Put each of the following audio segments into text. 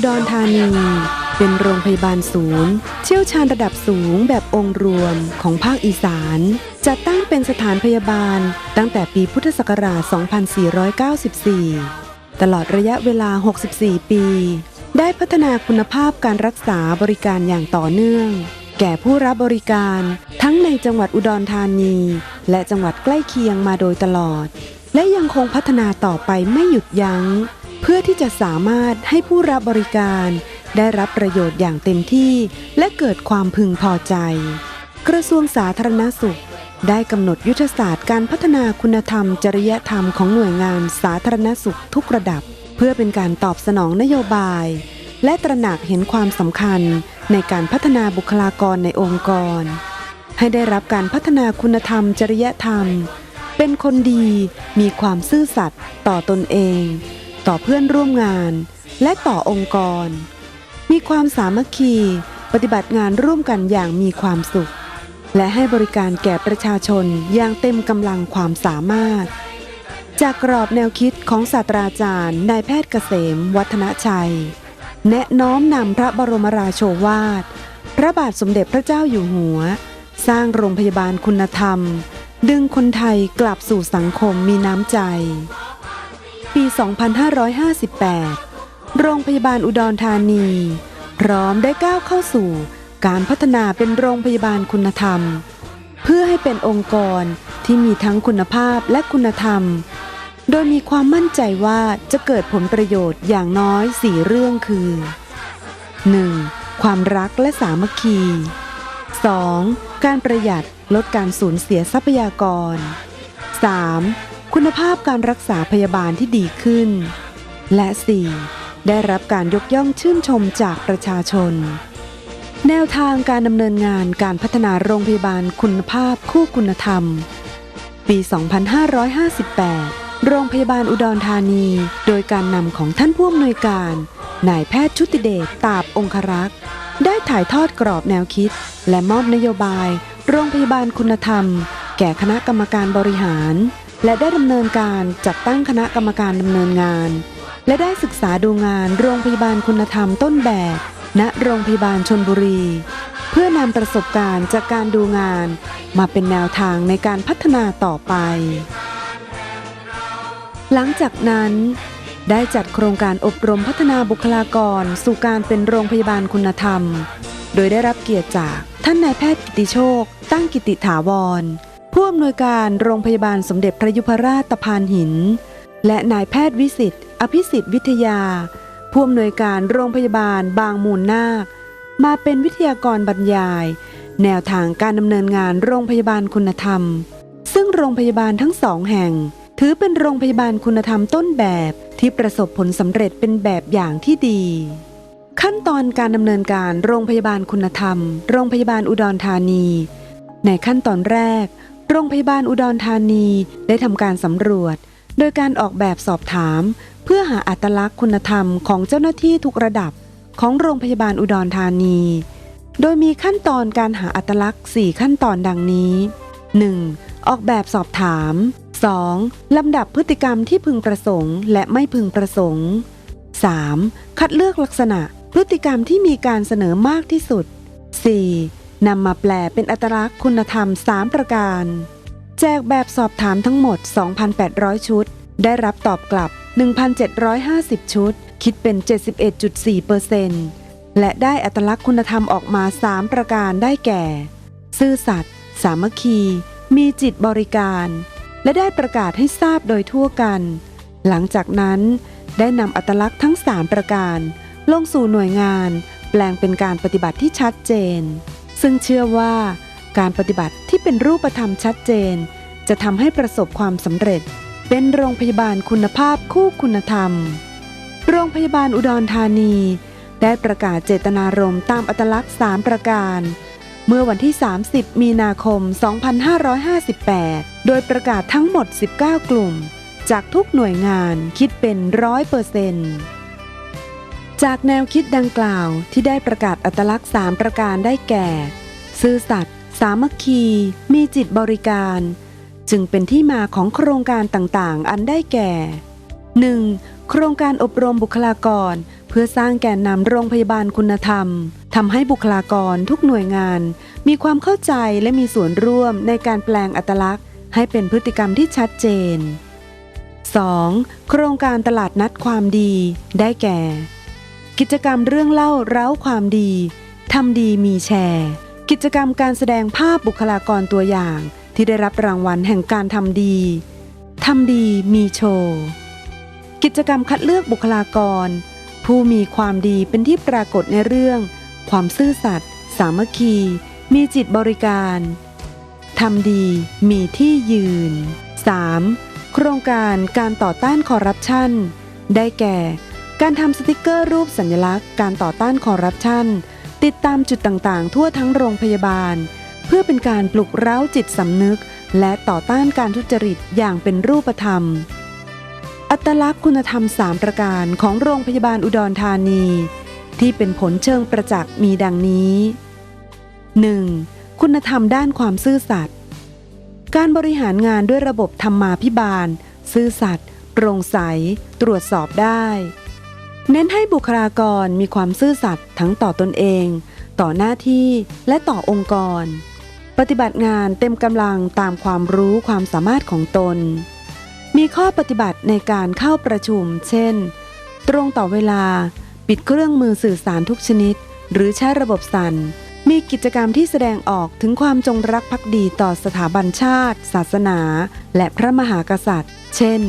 อุดรธานี เป็นโรงพยาบาลศูนย์ เชี่ยวชาญระดับสูงแบบองค์รวมของภาคอีสาน จัดตั้งเป็นสถานพยาบาล ตั้งแต่ปีพุทธศักราช 2494 ตลอดระยะเวลา 64 ปี ได้พัฒนาคุณภาพการรักษาบริการอย่างต่อเนื่อง แก่ผู้รับบริการทั้งในจังหวัดอุดรธานี และจังหวัดใกล้เคียงมาโดยตลอด และยังคงพัฒนาต่อไปไม่หยุดยัง้ง เพื่อที่จะสามารถให้ผู้รับบริการ ได้รับประโยชน์อย่างเต็มที่ และเกิดความพึงพอใจ กระทรวงสาธารณสุข ได้กำหนดยุทธศาสตร์การพัฒนาคุณธรรม จริยธรรมของหน่วยงานสาธารณสุขทุกระดับ เพื่อเป็นการตอบสนองนโยบาย และตระหนักเห็นความสำคัญในการพัฒนาบุคลากรในองค์กร ให้ได้รับการพัฒนาคุณธรรม จริยธรรม เป็นคนดี มีความซื่อสัตย์ต่อตนเอง ต่อเพื่อนร่วมงาน และต่อองค์กร มีความสามัคคีปฏิบัติงานร่วมกันอย่างมีความสุข และให้บริการแก่ประชาชนอย่างเต็มกำลังความสามารถ จากกรอบแนวคิดของศาสตราจารย์นายแพทย์เกษม วัฒนชัย แนะน้อมนำพระบรมราโชวาท พระบาทสมเด็จพระเจ้าอยู่หัว สร้างโรงพยาบาลคุณธรรม ดึงคนไทยกลับสู่สังคมมีน้ำใจ ปี 2558 โรงพยาบาลอุดรธานี พร้อมได้ก้าวเข้าสู่การพัฒนาเป็นโรงพยาบาลคุณธรรม เพื่อให้เป็นองค์กรที่มีทั้งคุณภาพและคุณธรรม โดยมีความมั่นใจว่าจะเกิดผลประโยชน์อย่างน้อย 4 เรื่องคือ 1. ความรักและสามัคคี 2. การประหยัดลดการสูญเสียทรัพยากร 3. คุณภาพการรักษาพยาบาลที่ดีขึ้น และ 4. ได้รับการยกย่องชื่นชมจากประชาชน แนวทางการดำเนินงานการพัฒนาโรงพยาบาลคุณภาพคู่คุณธรรม ปี 2558 โรงพยาบาลอุดรธานี โดยการนำของท่านผู้อำนวยการนายแพทย์ชุติเดชตาบองครักษ์ ได้ถ่ายทอดกรอบแนวคิด และมอบนโยบาย โรงพยาบาลคุณธรรม แก่คณะกรรมการบริหาร และได้ดำเนินการจัดตั้งคณะกรรมการดำเนินงาน และได้ศึกษาดูงานโรงพยาบาลคุณธรรมต้นแบบ ณโรงพยาบาลชนบุรี เพื่อนำประสบการณ์จากการดูงาน มาเป็นแนวทางในการพัฒนาต่อไป หลังจากนั้น ได้จัดโครงการอบรมพัฒนาบุคลากร สู่การเป็นโรงพยาบาลคุณธรรม โดยได้รับเกียรติจากท่านนายแพทย์กิติโชค ตั้งกิติถาวร ผู้อำนวยการโรงพยาบาลสมเด็จพระยุพราชตะพานหิน และนายแพทย์วิสิตอภิสิทธิ์วิทยา ผู้อำนวยการโรงพยาบาลบางมูลนาค มาเป็นวิทยากรบรรยาย แนวทางการดำเนินงานโรงพยาบาลคุณธรรม ซึ่งโรงพยาบาลทั้งสองแห่ง ถือเป็นโรงพยาบาลคุณธรรมต้นแบบที่ประสบผลสำเร็จเป็นแบบอย่างที่ดี ขั้นตอนการดำเนินการโรงพยาบาลคุณธรรม โรงพยาบาลอุดรธานี ในขั้นตอนแรก โรงพยาบาลอุดรธานีได้ทำการสำรวจ โดยการออกแบบสอบถาม เพื่อหาอัตลักษณ์คุณธรรมของเจ้าหน้าที่ทุกระดับของโรงพยาบาลอุดรธานี โดยมีขั้นตอนการหาอัตลักษณ์ 4 ขั้นตอนดังนี้ 1. ออกแบบสอบถาม 2. ลำดับพฤติกรรมที่พึงประสงค์ และไม่พึงประสงค์ 3. คัดเลือกลักษณะพฤติกรรมที่มีการเสนอมากที่สุด 4. นำมาแปลเป็นอัตลักษณ์คุณธรรม 3 ประการ แจกแบบสอบถามทั้งหมด 2,800 ชุด ได้รับตอบกลับ 1,750 ชุด คิดเป็น 71.4%และได้อัตลักษณ์คุณธรรมออกมา 3 ประการได้แก่ ซื่อสัตย์สามัคคี มีจิตบริการ และได้ประกาศให้ทราบโดยทั่วกัน หลังจากนั้นได้นำอัตลักษณ์ทั้ง 3 ประการ ลงสู่หน่วยงาน แปลงเป็นการปฏิบัติที่ชัดเจน ซึ่งเชื่อว่าการปฏิบัติที่เป็นรูปธรรมชัดเจน จะทำให้ประสบความสำเร็จ เป็นโรงพยาบาลคุณภาพคู่คุณธรรม โรงพยาบาลอุดรธานี ได้ประกาศเจตนารมณ์ตามอัตลักษณ์ 3 ประการ เมื่อวันที่ 30 มีนาคม 2558 โดยประกาศทั้งหมด 19 กลุ่ม จากทุกหน่วยงานคิดเป็นร้อยเปอร์เซนต์ จากแนวคิดดังกล่าวที่ได้ประกาศอัตลักษณ์3ประการได้แก่ ซื่อสัตย์สามัคคี มีจิตบริการ จึงเป็นที่มาของโครงการต่างๆ อันได้แก่ 1. โครงการอบรมบุคลากร เพื่อสร้างแกนนำโรงพยาบาลคุณธรรมทำให้บุคลากรทุกหน่วยงาน มีความเข้าใจและมีส่วนร่วมในการแปลงอัตลักษณ์ ให้เป็นพฤติกรรมที่ชัดเจน 2. โครงการตลาดนัดความดี ได้แก่ กิจกรรมเรื่องเล่าเร้าความดีทำดีมีแชร์ กิจกรรมการแสดงภาพบุคลากรตัวอย่าง ที่ได้รับรางวัลแห่งการทำดีทำดีมีโชว์ กิจกรรมคัดเลือกบุคลากร ผู้มีความดีเป็นที่ปรากฏในเรื่อง ความซื่อสัตย์สามัคคี มีจิตบริการทำดีมีที่ยืน 3. โครงการการต่อต้านคอร์รัปชันได้แก่ การทำสติกเกอร์รูปสัญลักษณ์ การต่อต้านคอร์รัปชันติดตามจุดต่างๆ ทั่วทั้งโรงพยาบาล เพื่อเป็นการปลุกเร้าจิตสำนึก และต่อต้านการทุจริตอย่างเป็นรูปธรรม อัตลักษณ์คุณธรรม 3 ประการของโรงพยาบาลอุดรธานี ที่เป็นผลเชิงประจักษ์มีดังนี้ 1. คุณธรรมด้านความซื่อสัตย์การบริหารงานด้วยระบบธรรมาภิบาล ซื่อสัตย์โปร่งใส ตรวจสอบได้ เน้นให้บุคลากรมีความซื่อสัตย์ทั้งต่อตนเอง ต่อหน้าที่และต่อองค์กร ปฏิบัติงานเต็มกำลังตามความรู้ความสามารถของตน มีข้อปฏิบัติในการเข้าประชุม เช่น ตรงต่อเวลา ปิดเครื่องมือสื่อสารทุกชนิด หรือใช้ระบบสั่น มีกิจกรรมที่แสดงออกถึงความจงรักภักดีต่อสถาบันชาติ ศาสนา และพระมหากษัตริย์ เช่น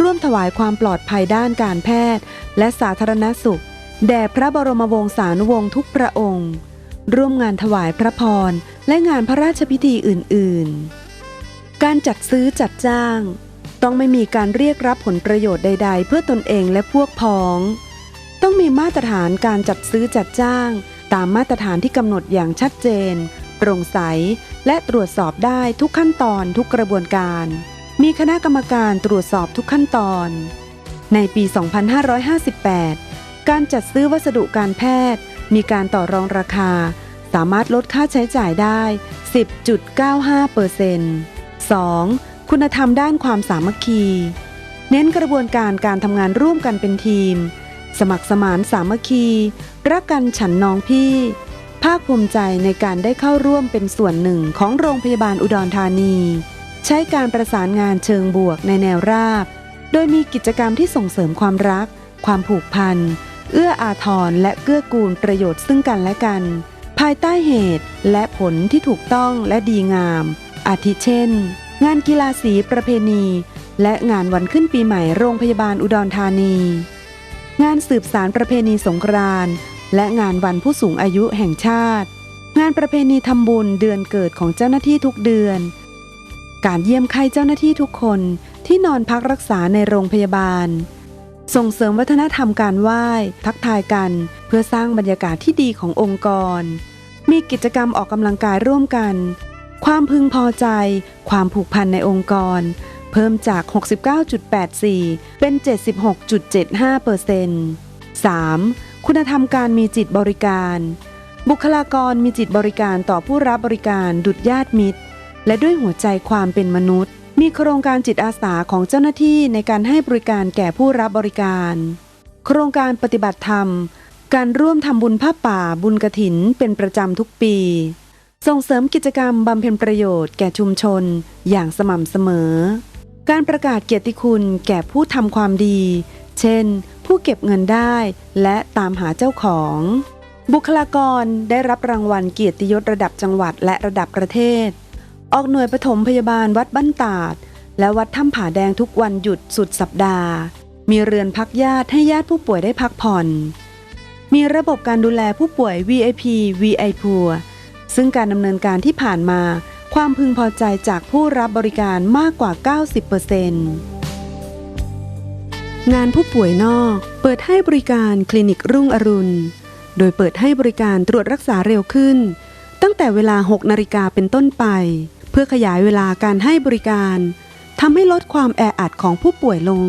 ร่วมถวายความปลอดภัยด้านการแพทย์ และสาธารณสุข แด่พระบรมวงศานุวงศ์ทุกพระองค์ ร่วมงานถวายพระพร และงานพระราชพิธีอื่น ๆ การจัดซื้อจัดจ้าง ต้องไม่มีการเรียกรับผลประโยชน์ใด ๆ เพื่อตนเองและพวกพ้อง ต้องมีมาตรฐานการจัดซื้อจัดจ้าง ตามมาตรฐานที่กำหนดอย่างชัดเจน โปร่งใส และตรวจสอบได้ทุกขั้นตอนทุกกระบวนการ มีคณะกรรมการตรวจสอบทุกขั้นตอน ในปี 2558 การจัดซื้อวัสดุการแพทย์ มีการต่อรองราคา สามารถลดค่าใช้จ่ายได้ 10.95เอร์เซ 2. คุณธรรมด้านความสามัคคี เน้นกระบวนการการทำงานร่วมกันเป็นทีม สมัครสมานสามัคคี รักกันฉันน้องพี่ ภาคภูมิใจในการได้เข้าร่วมเป็นส่วนหนึ่งของโรงพยาบาลอุดรธานี ใช้การประสานงานเชิงบวกในแนวราบ โดยมีกิจกรรมที่ส่งเสริมความรัก ความผูกพัน เอื้ออาทรและเกื้อกูลประโยชน์ซึ่งกันและกัน ภายใต้เหตุและผลที่ถูกต้องและดีงาม อาทิเช่น งานกีฬาสีประเพณี และงานวันขึ้นปีใหม่โรงพยาบาลอุดรธานี งานสืบสารประเพณีสงกรานต์และงานวันผู้สูงอายุแห่งชาติ งานประเพณีทำบุญเดือนเกิดของเจ้าหน้าที่ทุกเดือน การเยี่ยมไข้เจ้าหน้าที่ทุกคนที่นอนพักรักษาในโรงพยาบาล ส่งเสริมวัฒนธรรมการไหว้ ทักทายกัน เพื่อสร้างบรรยากาศที่ดีขององค์กร มีกิจกรรมออกกำลังกายร่วมกัน ความพึงพอใจ ความผูกพันในองค์กร เพิ่มจาก 69.84 เป็น 76.75เปอร์เซ็นต์ 3. คุณธรรมการมีจิตบริการ บุคลากรมีจิตบริการต่อผู้รับบริการดุจญาติมิตร และด้วยหัวใจความเป็นมนุษย์ มีโครงการจิตอาสาของเจ้าหน้าที่ในการให้บริการแก่ผู้รับบริการ โครงการปฏิบัติธรรม การร่วมทำบุญผ้าป่าบุญกระถินเป็นประจำทุกปี ส่งเสริมกิจกรรมบำเพ็ญประโยชน์แก่ชุมชนอย่างสม่ำเสมอ การประกาศเกียรติคุณแก่ผู้ทำความดี เช่น ผู้เก็บเงินได้และตามหาเจ้าของบุคลากรได้รับรางวัลเกียรติยศระดับจังหวัดและระดับประเทศ ออกหน่วยปฐมพยาบาลวัดบ้านตาด และวัดถ้ำผาแดงทุกวันหยุดสุดสัปดาห์ มีเรือนพักญาติให้ญาติผู้ป่วยได้พักผ่อน มีระบบการดูแลผู้ป่วย VIP VI พัวซึ่งการดำเนินการที่ผ่านมา ความพึงพอใจจากผู้รับบริการมากกว่า 90%งานผู้ป่วยนอก เปิดให้บริการคลินิกรุ่งอรุณ โดยเปิดให้บริการตรวจรักษาเร็วขึ้นตั้งแต่เวลา 6 นาฬิกาเป็นต้นไป พื่อขยายเวลาการให้บริการทำให้ลดความแออัดของผู้ป่วยลง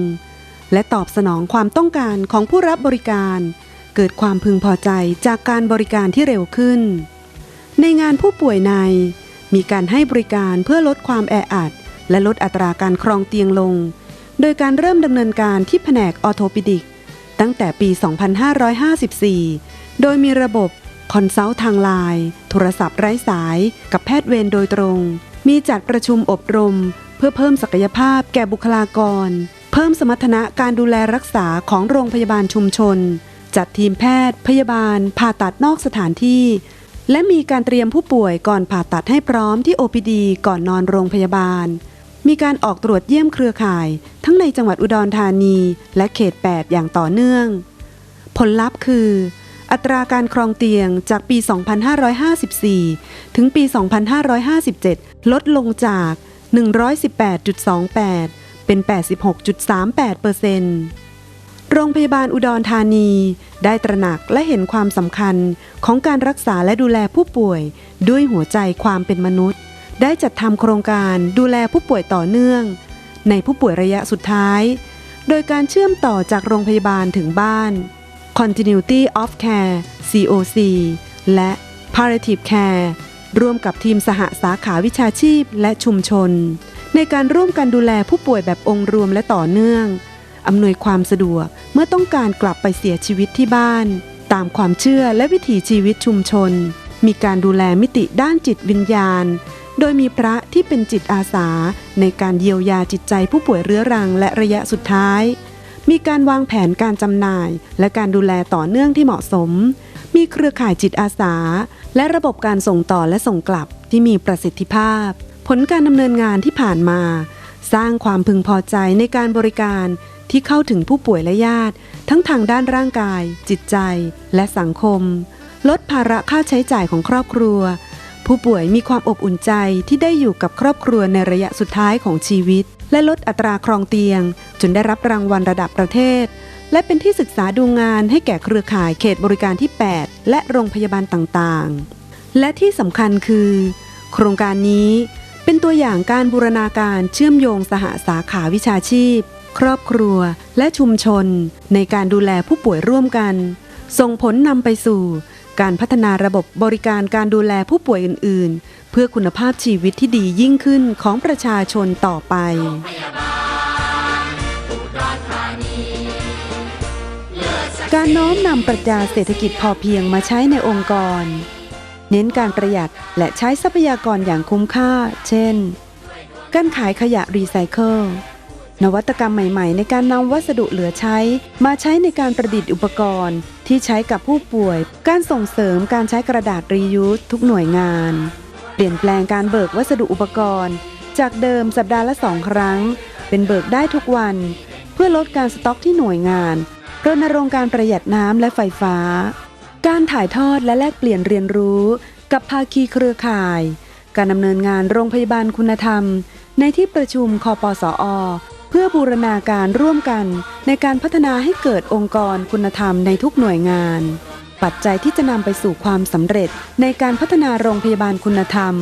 และตอบสนองความต้องการของผู้รับบริการ เกิดความพึงพอใจจากการบริการที่เร็วขึ้น ในงานผู้ป่วยใน มีการให้บริการเพื่อลดความแออัด และลดอัตราการครองเตียงลง โดยการเริ่มดำเนินการที่แผนกออโทปิดิก ตั้งแต่ปี 2554 โดยมีระบบคอนซัลท์ทางไลน์ โทรศัพท์ไร้สาย กับแพทย์เวรโดยตรง มีจัดประชุมอบรม เพื่อเพิ่มศักยภาพแก่บุคลากร เพิ่มสมรรถนะการดูแลรักษาของโรงพยาบาลชุมชน จัดทีมแพทย์ พยาบาล ผ่าตัดนอกสถานที่ และมีการเตรียมผู้ป่วยก่อนผ่าตัดให้พร้อมที่ OPD ก่อนนอนโรงพยาบาล มีการออกตรวจเยี่ยมเครือข่าย ทั้งในจังหวัดอุดรธานี และเขต 8 อย่างต่อเนื่อง ผลลัพธ์คือ อัตราการครองเตียงจากปี 2554 ถึงปี 2557 ลดลงจาก 118.28 เป็น 86.38เปอร์เซ็นต์โรงพยาบาลอุดรธานี ได้ตระหนักและเห็นความสำคัญของการรักษาและดูแลผู้ป่วยด้วยหัวใจความเป็นมนุษย์ ได้จัดทำโครงการดูแลผู้ป่วยต่อเนื่อง ในผู้ป่วยระยะสุดท้าย โดยการเชื่อมต่อจากโรงพยาบาลถึงบ้าน Continuity of Care COC และ Palliative Care ร่วมกับทีมสหสาขาวิชาชีพและชุมชน ในการร่วมกันดูแลผู้ป่วยแบบองค์รวมและต่อเนื่อง อำนวยความสะดวกเมื่อต้องการกลับไปเสียชีวิตที่บ้าน ตามความเชื่อและวิถีชีวิตชุมชน มีการดูแลมิติด้านจิตวิญญาณ โดยมีพระที่เป็นจิตอาสา ในการเยียวยาจิตใจผู้ป่วยเรื้อรังและระยะสุดท้าย มีการวางแผนการจำหน่าย และการดูแลต่อเนื่องที่เหมาะสม มีเครือข่ายจิตอาสา และระบบการส่งต่อและส่งกลับที่มีประสิทธิภาพ ผลการดำเนินงานที่ผ่านมา สร้างความพึงพอใจในการบริการที่เข้าถึงผู้ป่วยและญาติ ทั้งทางด้านร่างกาย จิตใจ และสังคม ลดภาระค่าใช้จ่ายของครอบครัว ผู้ป่วยมีความอบอุ่นใจที่ได้อยู่กับครอบครัวในระยะสุดท้ายของชีวิต และลดอัตราครองเตียง จนได้รับรางวัลระดับประเทศ และเป็นที่ศึกษาดูงานให้แก่เครือข่ายเขตบริการที่ 8 และโรงพยาบาลต่างๆ และที่สำคัญคือ โครงการนี้เป็นตัวอย่างการบูรณาการเชื่อมโยงสหสาขาวิชาชีพ ครอบครัวและชุมชน ในการดูแลผู้ป่วยร่วมกัน ส่งผลนำไปสู่ การพัฒนาระบบบริการการดูแลผู้ป่วยอื่น ๆ เพื่อคุณภาพชีวิตที่ดียิ่งขึ้นของประชาชนต่อไปการน้อมนำปรัชญาเศรษฐกิจพอเพียงมาใช้ในองค์กร เน้นการประหยัดและใช้ทรัพยากรอย่างคุ้มค่า เช่น การขายขยะรีไซเคิล นวัตกรรมใหม่ ๆ ในการนำวัสดุเหลือใช้ มาใช้ในการประดิษฐ์อุปกรณ์ ที่ใช้กับผู้ป่วย การส่งเสริมการใช้กระดาษรียูสทุกหน่วยงาน เปลี่ยนแปลงการเบิกวัสดุอุปกรณ์ จากเดิมสัปดาห์ละสองครั้ง เป็นเบิกได้ทุกวัน เพื่อลดการสต็อกที่หน่วยงานรณรงค์การประหยัดน้ำและไฟฟ้า การถ่ายทอดและแลกเปลี่ยนเรียนรู้ กับภาคีเครือข่าย การดำเนินงานโรงพยาบาลคุณธรรม ในที่ประชุมคอปสอ เพื่อบูรณาการร่วมกันในการพัฒนาให้เกิดองค์กรคุณธรรมในทุกหน่วยงาน ปัจจัยที่จะนำไปสู่ความสำเร็จในการพัฒนาโรงพยาบาลคุณธรรม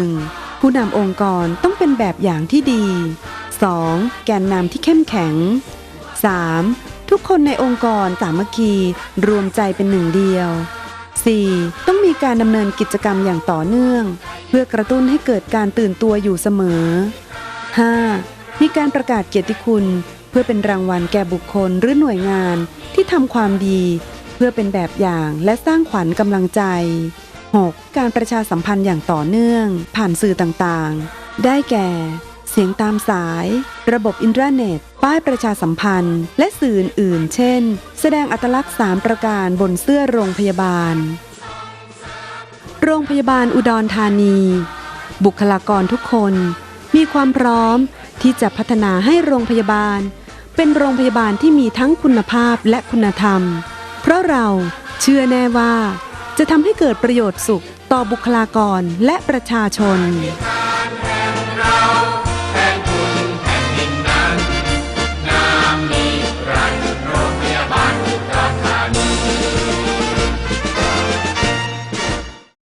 1. ผู้นำองค์กรต้องเป็นแบบอย่างที่ดี 2. แกนนำที่เข้มแข็ง 3. ทุกคนในองค์กรสามัคคีรวมใจเป็นหนึ่งเดียว 4. ต้องมีการดำเนินกิจกรรมอย่างต่อเนื่อง เพื่อกระตุ้นให้เกิดการตื่นตัวอยู่เสมอ 5. มีการประกาศเกียรติคุณ เพื่อเป็นรางวัลแก่บุคคลหรือหน่วยงานที่ทำความดี เพื่อเป็นแบบอย่างและสร้างขวัญกำลังใจ 6. การประชาสัมพันธ์อย่างต่อเนื่อง ผ่านสื่อต่างๆ ได้แก่ เสียงตามสาย ระบบอินเทอร์เน็ต ป้ายประชาสัมพันธ์ และสื่ออื่นๆ เช่น แสดงอัตลักษณ์ 3 ประการบนเสื้อโรงพยาบาล โรงพยาบาลอุดรธานี บุคลากรทุกคน มีความพร้อมที่จะพัฒนาให้โรงพยาบาล เป็นโรงพยาบาลที่มีทั้งคุณภาพและคุณธรรม เพราะเราเชื่อแน่ว่า จะทำให้เกิดประโยชน์สุขต่อบุคลากรและประชาชน